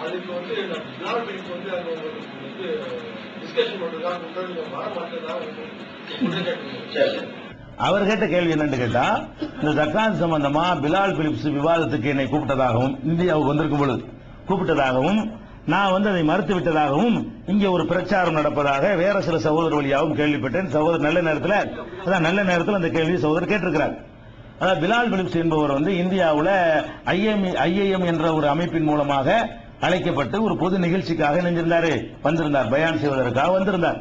அதுக்கு வந்து பிளாக் வந்து உங்களுக்கு வந்து டிஸ்கஷன் வர அவர் கேட்ட கேள்வி என்னன்னு கேட்டா இந்த ஜக்காத் சம்பந்தமா பிலால் பிலிப்ஸ் விவாதத்துக்கு என்னை கூப்பிட்டதாகவும் இந்தியாவுக்கு வந்திருக்கும் பொழுது கூப்பிட்டதாகவும் நான் வந்து அதை மறுத்து விட்டதாகவும் இங்கே ஒரு பிரச்சாரம் நடப்பதாக வேற சில சகோதரர் வழியாகவும் கேள்விப்பட்டேன். சகோதரர் நல்ல நேரத்தில் அதான் நல்ல நேரத்தில் அந்த கேள்வி சகோதரர் கேட்டிருக்கிறார். அதாவது பிலால் பிலிப்ஸ் என்பவர் வந்து இந்தியாவில் ஐஎம் ஐஏஎம் என்ற ஒரு அமைப்பின் மூலமாக அழைக்கப்பட்டு ஒரு பொது நிகழ்ச்சிக்காக நினைஞ்சிருந்தாரு வந்திருந்தார். பயான் செய்வதற்காக வந்திருந்தார்.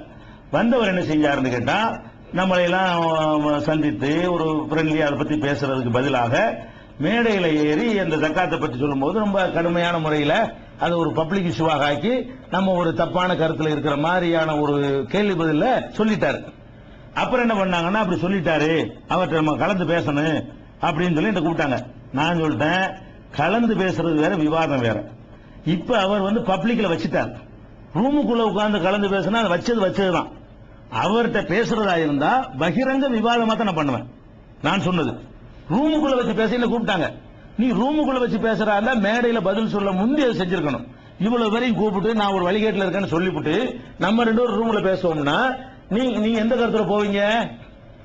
வந்தவர் என்ன செஞ்சாருன்னு கேட்டா நம்மளை எல்லாம் சந்தித்து ஒரு ஃப்ரெண்ட்லி அதை பத்தி பேசுறதுக்கு பதிலாக மேடையில் ஏறி அந்த ஜக்காத்தை பற்றி சொல்லும்போது ரொம்ப கடுமையான முறையில் அது ஒரு பப்ளிக் இஷ்யூவாக ஆக்கி நம்ம ஒரு தப்பான கருத்தில் இருக்கிற மாதிரியான ஒரு கேள்வி பதில சொல்லிட்டாரு. அப்புறம் என்ன பண்ணாங்கன்னா அப்படி சொல்லிட்டாரு. அவர்கிட்ட நம்ம கலந்து பேசணும் அப்படின்னு சொல்லி என்ன கூப்பிட்டாங்க. நான் சொல்லிட்டேன் கலந்து பேசுறது வேற விவாதம் வேற. இப்ப அவர் வந்து பப்ளிக்ல வச்சுட்டார். ரூமுக்குள்ள உட்கார்ந்து கலந்து பேசினா அதை வச்சது வச்சதுதான். அவர்கிட்ட பேசுறதா இருந்தா பகிரங்க விவாதமா தான் நான் பண்ணுவேன். நான் சொன்னது. ரூமுக்குள்ள வச்சு பேச கூப்பிட்டாங்க. நீ ரூமுக்குள்ள வச்சு பேசுறா இருந்தா மேடையில பதில் சொல்ல முந்தைய செஞ்சிருக்கணும். இவ்வளவு பேரையும் கூப்பிட்டு நான் ஒரு வழிகேட்டில் இருக்கேன்னு சொல்லிவிட்டு நம்ம ரெண்டு பேரும் ரூம்ல பேசுவோம்னா நீ நீ எந்த கருத்துல போவீங்க?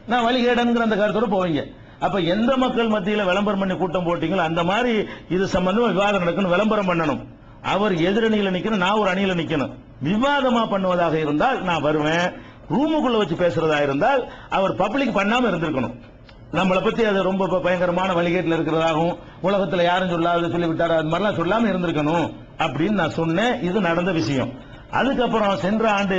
நான் வழிகேடனுங்கிற அந்த கருத்தோட போவீங்க. அப்ப எந்த மக்கள் மத்தியில விளம்பரம் பண்ணி கூட்டம் போட்டீங்களோ அந்த மாதிரி இது சம்பந்தமா விவாதம் நடக்கணும் விளம்பரம் பண்ணணும். அவர் எதிரணியில நிக்கணும் நான் ஒரு அணியில நிக்கணும். விவாதமா பண்ணுவதாக இருந்தால் நான் வருவேன். ரூமுக்குள்ள வச்சு பேசுறதா இருந்தால் அவர் பப்ளிக் பண்ணாம இருந்திருக்கணும். நம்மளை பத்தி அது ரொம்ப பயங்கரமான வழிகேட்டில் இருக்கிறதாகவும் உலகத்துல யாரும் சொல்லாத சொல்லிவிட்டாரு? அது மாதிரிலாம் சொல்லாம இருந்திருக்கணும் அப்படின்னு நான் சொன்னேன். இது நடந்த விஷயம். அதுக்கப்புறம் சென்ற ஆண்டு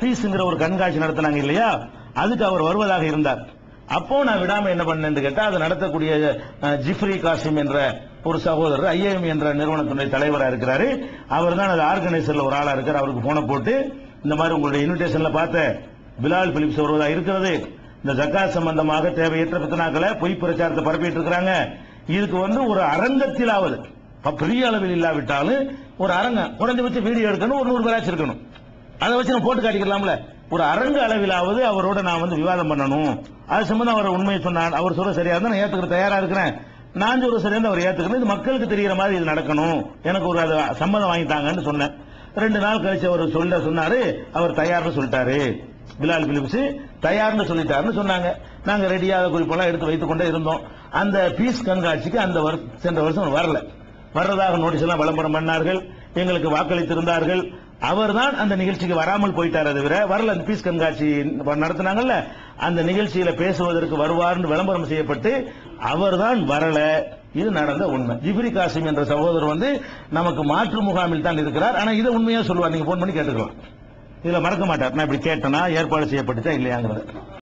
பீஸ்ங்கிற ஒரு கண்காட்சி நடத்தினாங்க இல்லையா? அதுக்கு அவர் வருவதாக இருந்தார். அப்போ நான் விடாம என்ன பண்ணேன்னு கேட்டா அதை நடத்தக்கூடிய ஜிஃப்ரி ஜிப்ரி காசிம் என்ற ஒரு சகோதரர் ஐஏஎம் என்ற நிறுவனத்துடைய தலைவரா இருக்கிறாரு. அவர் தான் அது ஆர்கனைசர்ல ஒரு ஆளா இருக்கார். அவருக்கு போன போட்டு இந்த மாதிரி உங்களுடைய இன்விடேஷன்ல பார்த்த பிலால் பிலிப்ஸ் வருவதா இருக்கிறது? இந்த ஜக்காத் சம்பந்தமாக தேவையற்ற பித்தனாக்களை பொய் பிரச்சாரத்தை பரப்பிட்டு இருக்கிறாங்க. இதுக்கு வந்து ஒரு அரங்கத்திலாவது பெரிய அளவில் இல்லாவிட்டாலும் ஒரு அரங்கம் குறைஞ்சபட்சம் வீடியோ எடுக்கணும் ஒரு நூறு பேராச்சும் இருக்கணும். அதை வச்சு நம்ம போட்டு காட்டிக்கலாம்ல. ஒரு அரங்க அளவிலாவது அவரோட நான் வந்து விவாதம் பண்ணணும். அது சம்பந்தம் அவர் உண்மையை சொன்னார் அவர் சொல்ல சரியா இருந்தா நான் ஏத்துக்கிற தயாரா இருக்கிறேன். நான் சொல்ற சரியா இருந்தா அவர் ஏத்துக்கணும். இது மக்களுக்கு தெரிகிற மாதிரி இது நடக்கணும். எனக்கு ஒரு அது சம்மதம் வாங்கிட்டாங்கன்னு சொன்னேன். ரெண்டு நாள் கழிச்சு அவர் சொல்ல சொன்னாரு அவர் தயார்னு சொல்லிட்டாரு. பிலால் பிலிப்ஸ் தயார்னு சொல்லிட்டாருன்னு சொன்னாங்க. நாங்க ரெடியாக குறிப்பெல்லாம் எடுத்து வைத்துக் கொண்டே இருந்தோம். அந்த பீஸ் கண்காட்சிக்கு அந்த சென்ற வருஷம் வரல. வர்றதாக நோட்டீஸ் எல்லாம் விளம்பரம் பண்ணார்கள். எங்களுக்கு வாக்களித்திருந்தார்கள். அவர்தான் அந்த நிகழ்ச்சிக்கு வராமல் போயிட்டார் தவிர வரல. அந்த பீஸ் கண்காட்சி நடத்தினாங்கல்ல. அந்த நிகழ்ச்சியில பேசுவதற்கு வருவார்னு விளம்பரம் செய்யப்பட்டு அவர்தான் வரல. இது நடந்த உண்மை. ஜிப்ரி காசிம் என்ற சகோதரர் வந்து நமக்கு மாற்று முகாமில் தான் இருக்கிறார். ஆனா இதை உண்மையா சொல்லுவார். நீங்க போன் பண்ணி கேட்டுக்கலாம். இதுல மறக்க மாட்டார். நான் இப்படி கேட்டனா ஏற்பாடு செய்யப்பட்டுச்சா இல்லையாங்கிறது.